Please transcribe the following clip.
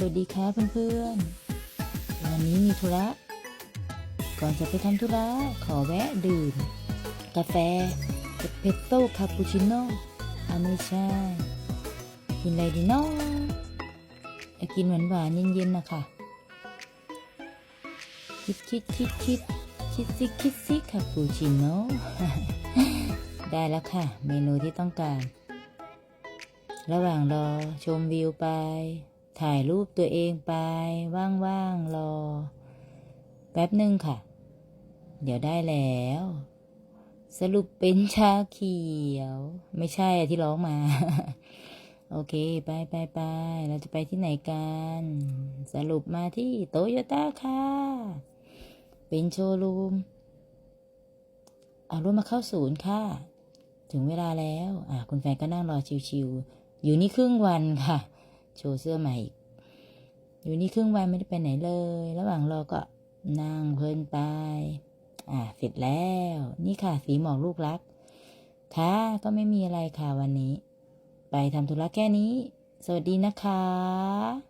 สวัสดีค่ะเพื่อนๆ วันนี้มีธุระ ก่อนจะไปทำธุระ ขอแวะดื่ม กาแฟเอสเพรสโซ่คาปูชิโน่อ่าไม่ใช่ กินอะไรดีเนาะอยากกินหวานหวานเย็นๆนะคะคิดคิดคิดคิดคิดซิคิดซิคาปูชิโน่ได้แล้วค่ะ เมนูที่ต้องการ ระหว่างรอชมวิวไป ถ่ายรูปตัวเองไป ว่างๆรอ แป๊บหนึ่งค่ะ เดี๋ยวได้แล้ว สรุปเป็นชาเขียว ไม่ใช่ที่ร้องมา โอเค ไปไปไปเราจะไปที่ไหนกัน สรุปมาที่โตโยต้าค่ะ เป็นโชว์รูม เอารถมาเข้าศูนย์ค่ะ ถึงเวลาแล้ว อะ คุณแฟนก็นั่งรอชิวๆอยู่นี่ครึ่งวันค่ะ โชว์เสื้อใหม่อีก อยู่นี่ครึ่งวันไม่ได้ไปไหนเลย ระหว่างรอก็นั่งเพลินไป อ่า เสร็จแล้ว นี่ค่ะสีหมอกลูกรัก ค่ะ ก็ไม่มีอะไรค่ะวันนี้ ไปทำธุระแค่นี้ สวัสดีนะคะ